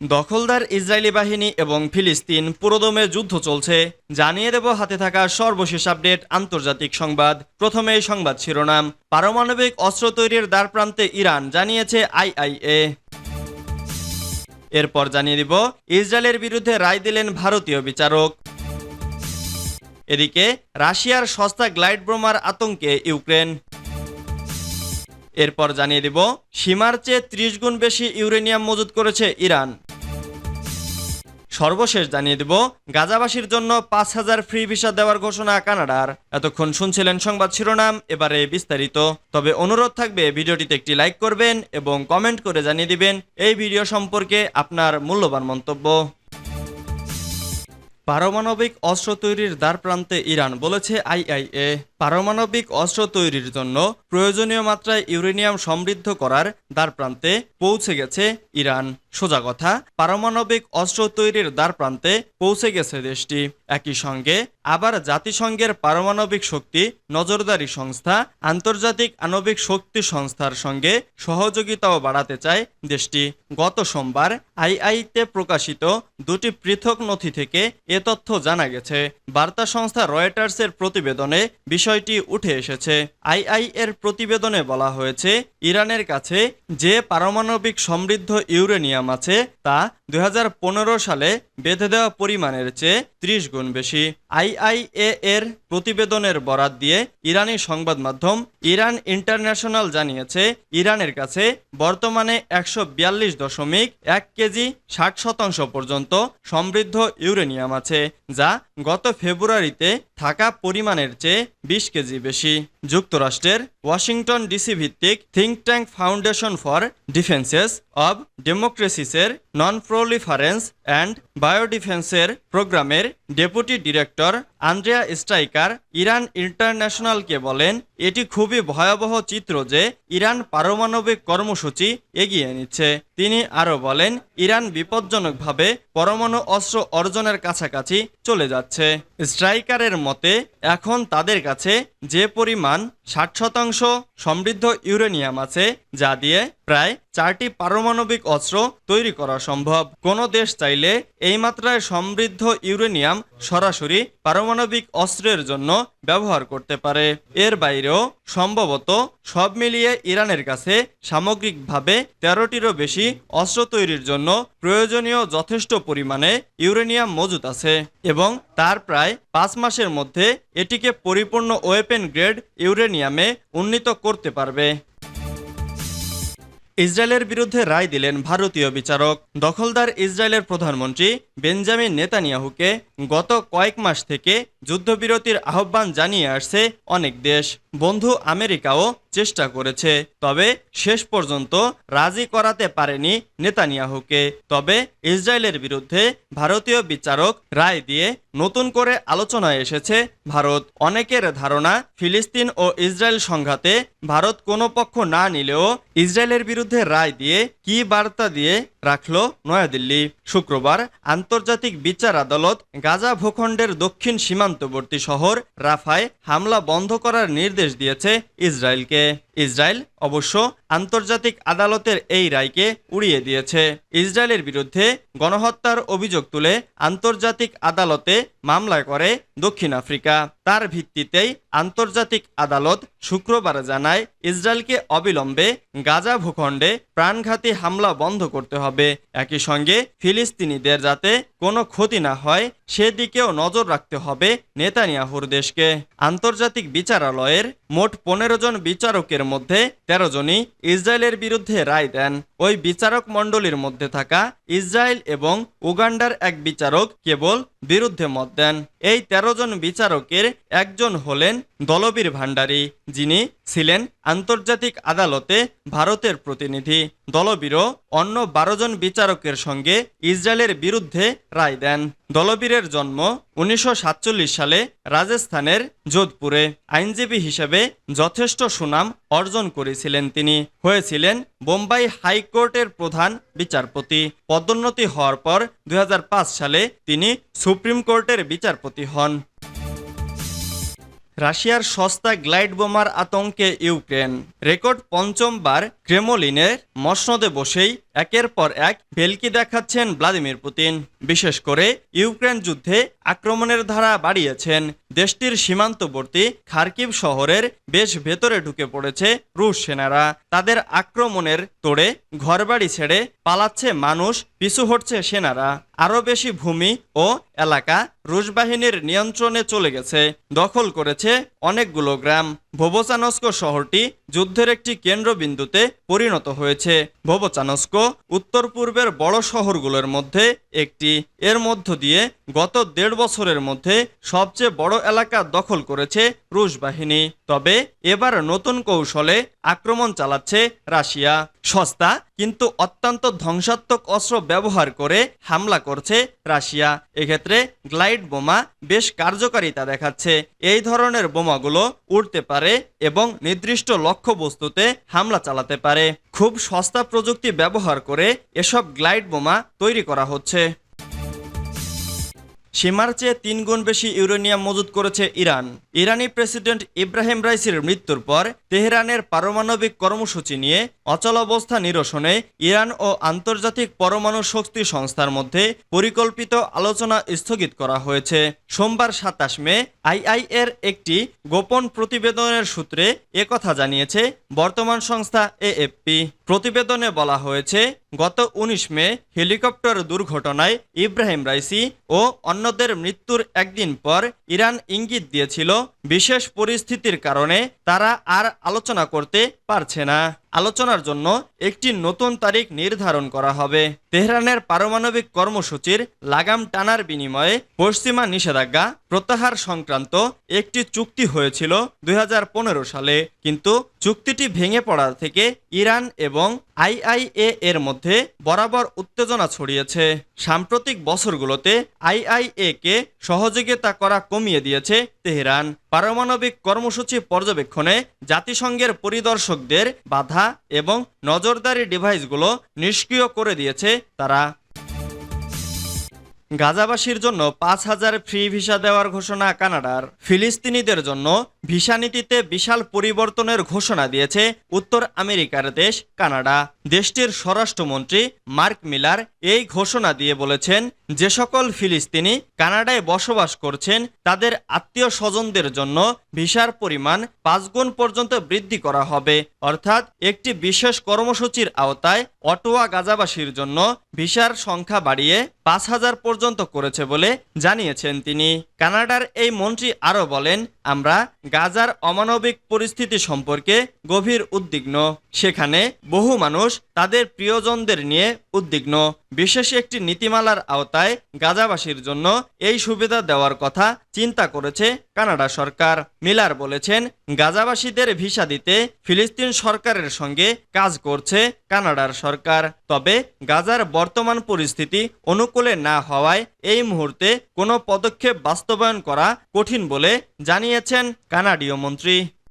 দখলদার ইসরায়েলি বাহিনী এবং ফিলিস্তিন পুরোদমে যুদ্ধ চলছে। জানিয়ে দেব হাতে থাকা সর্বশেষ আপডেট আন্তর্জাতিক সংবাদ। প্রথমে সংবাদ শিরোনাম। পারমাণবিক অস্ত্র তৈরির দ্বারপ্রান্তে ইরান, জানিয়েছে আইআইএ। এরপর জানিয়ে দিব, ইসরায়েলের বিরুদ্ধে রায় দিলেন ভারতীয় বিচারক। এদিকে, রাশিয়ার সস্তা গ্লাইড ব্রোমার আতঙ্কে ইউক্রেন। এরপর জানিয়ে দিব, সীমার চেয়ে ত্রিশ গুণ বেশি ইউরেনিয়াম মজুত করেছে ইরান। সর্বশেষ জানিয়ে দিব, গাজাবাসীর জন্য পাঁচ হাজার ফ্রি ভিসা দেওয়ার ঘোষণা কানাডার। এতক্ষণ শুনছিলেন সংবাদ শিরোনাম, এবারে বিস্তারিত। তবে অনুরোধ থাকবে, ভিডিওটিতে একটি লাইক করবেন এবং কমেন্ট করে জানিয়ে দিবেন এই ভিডিও সম্পর্কে আপনার মূল্যবান মন্তব্য। পারমাণবিক অস্ত্র তৈরির দ্বার প্রান্তে ইরান বলেছে আইআইএ। পারমাণবিক অস্ত্র তৈরির জন্য প্রয়োজনীয় মাত্রায় ইউরেনিয়াম সমৃদ্ধ করার দ্বার প্রান্তে পৌঁছে গেছে ইরান। সোজা কথা, পারমাণবিক অস্ত্র তৈরির দ্বার প্রান্তে পৌঁছে গেছে দেশটি। একই সঙ্গে, আবার জাতিসংঘের পারমাণবিক শক্তি নজরদারি সংস্থা, আন্তর্জাতিক আণবিক শক্তি সংস্থার সঙ্গে সহযোগিতাও বাড়াতে চায় দেশটি। গত সোমবার আইআইতে প্রকাশিত দুটি পৃথক নথি থেকে এ তথ্য জানা গেছে। বার্তা সংস্থা রয়টার্সের প্রতিবেদনে বিষয়টি উঠে এসেছে। আইআই এর প্রতিবেদনে বলা হয়েছে ইরানের কাছে যে পারমাণবিক সমৃদ্ধ ইউরেনিয়াম আছে, তা দু হাজার পনেরো সালে বেঁধে দেওয়া পরিমাণের চেয়ে ত্রিশ গুণ বেশি। আইআইএ এর প্রতিবেদনের বরাত দিয়ে ইরানি সংবাদ মাধ্যম ইরান ইন্টারন্যাশনাল জানিয়েছে, ইরানের কাছে বর্তমানে একশো বিয়াল্লিশ দশমিক এক কেজি ষাট শতাংশ পর্যন্ত সমৃদ্ধ ইউরেনিয়াম আছে, যা গত ফেব্রুয়ারিতে থাকা পরিমাণের চেয়ে বিশ কেজি বেশি। যুক্তরাষ্ট্রের ওয়াশিংটন ডিসি ভিত্তিক think tank foundation for defenses of ডেমোক্রেসিসের non proliferation and বায়োডিফেন্সের প্রোগ্রামের deputy director Andrea Stricker Iran ইন্টারন্যাশনালকে বলেন এটি খুবই ভয়াবহ চিত্র যে ইরান পারমাণবিক কর্মসূচি এগিয়ে নিচ্ছে। তিনি আরও বলেন, ইরান বিপজ্জনকভাবে পরমাণু অস্ত্র অর্জনের কাছাকাছি চলে যাচ্ছে। স্ট্রাইকারের মতে, এখন তাদের কাছে যে পরিমাণ ষাট শতাংশ সমৃদ্ধ ইউরেনিয়াম আছে, যা দিয়ে প্রায় চারটি পারমাণবিক অস্ত্র তৈরি করা সম্ভব। কোনো দেশ চাইলে এই মাত্রায় সমৃদ্ধ ইউরেনিয়াম সরাসরি পারমাণবিক অস্ত্রের জন্য ব্যবহার করতে পারে। এর বাইরেও সম্ভবত সব মিলিয়ে ইরানের কাছে সামগ্রিকভাবে তেরোটিরও বেশি অস্ত্র তৈরির জন্য প্রয়োজনীয় যথেষ্ট পরিমাণে ইউরেনিয়াম মজুত আছে এবং তার প্রায় পাঁচ মাসের মধ্যে এটিকে পরিপূর্ণ ওয়েপেন গ্রেড ইউরেনিয়ামে উন্নীত করতে পারবে। ইসরায়েলের বিরুদ্ধে রায় দিলেন ভারতীয় বিচারক। দখলদার ইসরায়েলের প্রধানমন্ত্রী বেঞ্জামিন নেতানিয়াহুকে গত কয়েক মাস থেকে যুদ্ধবিরতির আহ্বান জানিয়ে আসছে অনেক দেশ। বন্ধু আমেরিকাও চেষ্টা করেছে, তবে শেষ পর্যন্ত রাজি করাতে পারেনি নেতানিয়াহুকে। তবে ইসরায়েলের বিরুদ্ধে ভারতীয় বিচারক রায় দিয়ে নতুন করে আলোচনায় এসেছে ভারত। অনেকের ধারণা, ফিলিস্তিন ও ইসরায়েল সংঘাতে ভারত কোনো পক্ষ না নিলেও ইসরায়েলের বিরুদ্ধে রায় দিয়ে কি বার্তা দিয়ে রাখল নয়াদিল্লি। শুক্রবার আন্তর্জাতিক বিচার আদালত গাজা ভূখণ্ডের দক্ষিণ সীমান্তবর্তী শহর রাফায় হামলা বন্ধ করার নির্দেশ দিয়েছে ইসরায়েলকে। ইসরায়েল অবশ্য আন্তর্জাতিক আদালতের এই রায়কে উড়িয়ে দিয়েছে। ইসরায়েলের বিরুদ্ধে গণহত্যার অভিযোগ তুলে আন্তর্জাতিক আদালতে মামলা করে দক্ষিণ আফ্রিকা। তার ভিত্তিতেই আন্তর্জাতিক আদালত শুক্রবার জানায়, ইসরায়েলকে অবিলম্বে গাজা ভূখণ্ডে প্রাণঘাতী হামলা বন্ধ করতে হবে। একই সঙ্গে ফিলিস্তিনিদের যাতে কোনো ক্ষতি না হয়, সেদিকেও নজর রাখতে হবে নেতানিয়াহুর দেশকে। আন্তর্জাতিক বিচারালয়ের মোট পনেরো জন বিচারকের মধ্যে তেরো জনই ইসরায়েলের বিরুদ্ধে রায় দেন ওই বিচারক মণ্ডলীর মধ্যে থাকা ইসরায়েল এবং উগান্ডার এক বিচারক কেবল বিরুদ্ধে মত দেন। এই তেরো জন বিচারকের একজন হলেন দলবীর ভান্ডারী যিনি ছিলেন আন্তর্জাতিক আদালতে ভারতের প্রতিনিধি। দলবীরও অন্য বারো জন বিচারকের সঙ্গে ইসরায়েলের বিরুদ্ধে রায় দেন। দলবীরের জন্ম উনিশশো সাতচল্লিশ সালে রাজস্থানের যোধপুরে। আইনজীবী হিসেবে যথেষ্ট সুনাম অর্জন করেছিলেন তিনি। হয়েছিলেন বোম্বাই হাইকোর্টের প্রধান বিচারপতি। পদোন্নতি হওয়ার পর দুই হাজার পাঁচ সালে তিনি সুপ্রিম কোর্টের বিচারপতি হন। রাশিয়ার সস্তা গ্লাইড বোমার আতঙ্কে ইউক্রেন। রেকর্ড পঞ্চমবার ক্রেমলিনের মসনদে বসেই একের পর এক ভেলকি দেখাচ্ছেন ভ্লাদিমির পুতিন। বিশেষ করে ইউক্রেন যুদ্ধে আক্রমণের ধারা বাড়িয়েছেন। দেশটির সীমান্তবর্তী খার্কিভ শহরের বেশ ভেতরে ঢুকে পড়েছে রুশ সেনারা। তাদের আক্রমণের তোড়ে ঘরবাড়ি ছেড়ে পালাচ্ছে মানুষ, পিছু হটছে সেনারা। আরও বেশি ভূমি ও এলাকা রুশ বাহিনীর নিয়ন্ত্রণে চলে গেছে। দখল করেছে অনেকগুলো গ্রাম। ভোবোচানস্ক শহরটি যুদ্ধের একটি কেন্দ্রবিন্দুতে পরিণত হয়েছে। ভোবোচানস্ক উত্তর পূর্বের বড় শহরগুলোর মধ্যে একটি। এর মধ্য দিয়ে গত দেড় বছরের মধ্যে সবচেয়ে বড় এলাকা দখল করেছে রুশ বাহিনী। তবে এবার নতুন কৌশলে আক্রমণ চালাচ্ছে রাশিয়া। সস্তা কিন্তু অত্যন্ত ধ্বংসাত্মক অস্ত্র ব্যবহার করে হামলা করছে রাশিয়া। এক্ষেত্রে গ্লাইড বোমা বেশ কার্যকারিতা দেখাচ্ছে। এই ধরনের বোমাগুলো উড়তে পারে এবং নির্দিষ্ট লক্ষ্যবস্তুতে হামলা চালাতে পারে। খুব সস্তা প্রযুক্তি ব্যবহার করে এসব গ্লাইড বোমা তৈরি করা হচ্ছে। সীমার চেয়ে তিন গুণ বেশি ইউরেনিয়াম মজুত করেছে ইরান। ইরানি প্রেসিডেন্ট ইব্রাহিম রাইসির মৃত্যুর পর তেহরানের পারমাণবিক কর্মসূচি নিয়ে অচলাবস্থা নিরসনে ইরান ও আন্তর্জাতিক পরমাণু শক্তি সংস্থার মধ্যে পরিকল্পিত আলোচনা স্থগিত করা হয়েছে। সোমবার সাতাশ মে আইআইএর একটি গোপন প্রতিবেদনের সূত্রে একথা জানিয়েছে বর্তমান সংস্থা এএফপি। প্রতিবেদনে বলা হয়েছে গত ১৯ মে হেলিকপ্টার দুর্ঘটনায় ইব্রাহিম রাইসি ও অন্যদের মৃত্যুর একদিন পর ইরান ইঙ্গিত দিয়েছিল, বিশেষ পরিস্থিতির কারণে তারা আর আলোচনা করতে পারছে না। আলোচনার জন্য একটি নতুন তারিখ নির্ধারণ করা হবে। তেহরানের পারমাণবিক কর্মসূচির লাগাম টানার বিনিময়ে পশ্চিমা নিষেধাজ্ঞা প্রত্যাহার সংক্রান্ত একটি চুক্তি হয়েছিল দু হাজার পনেরো সালে। কিন্তু চুক্তিটি ভেঙে পড়া থেকে ইরান এবং আইআইএ এর মধ্যে বরাবর উত্তেজনা ছড়িয়েছে। সাম্প্রতিক বছরগুলোতে আইআইএ কে সহযোগিতা করা কমিয়ে দিয়েছে তেহরান। পারমাণবিক কর্মসূচি পর্যবেক্ষণে জাতিসংঘের পরিদর্শকদের বাধা এবং নজরদারি ডিভাইসগুলো নিষ্ক্রিয় করে দিয়েছে তারা। গাজাবাসীর জন্য পাঁচ হাজার ফ্রি ভিসা দেওয়ার ঘোষণা কানাডার। ফিলিস্তিনিদের জন্য ভিসা নীতিতে বিশাল পরিবর্তনের ঘোষণা দিয়েছে উত্তর আমেরিকার দেশ, কানাডা। দেশটির স্বরাষ্ট্রমন্ত্রী মার্ক মিলার এই ঘোষণা দিয়ে বলেছেন, যে সকল ফিলিস্তিনি কানাডায় বসবাস করছেন, তাদের আত্মীয় স্বজনদের জন্য ভিসার পরিমাণ পাঁচ গুণ পর্যন্ত বৃদ্ধি করা হবে। অর্থাৎ একটি বিশেষ কর্মসূচির আওতায় অটোয়া গাজাবাসীর জন্য ভিসার সংখ্যা বাড়িয়ে পাঁচ হাজার পর্যন্ত করেছে বলে জানিয়েছেন তিনি। কানাডার এই মন্ত্রী আরও বলেন, আমরা গাজার অমানবিক পরিস্থিতি সম্পর্কে গভীর উদ্বিগ্ন। সেখানে বহু মানুষ তাদের প্রিয়জনদের নিয়ে উদ্বিগ্ন। বিশেষ একটি নীতিমালার আওতায় গাজাবাসীর জন্য এই সুবিধা দেওয়ার কথা চিন্তা করেছে কানাডা সরকার। মিলার বলেছেন, গাজাবাসীদের ভিসা দিতে ফিলিস্তিন সরকারের সঙ্গে কাজ করছে কানাডার সরকার। তবে গাজার বর্তমান পরিস্থিতি অনুকূলে না হওয়ায় এই মুহূর্তে কোনো পদক্ষেপ বাস্তবায়ন করা কঠিন বলে জানিয়েছেন কানাডীয় মন্ত্রী।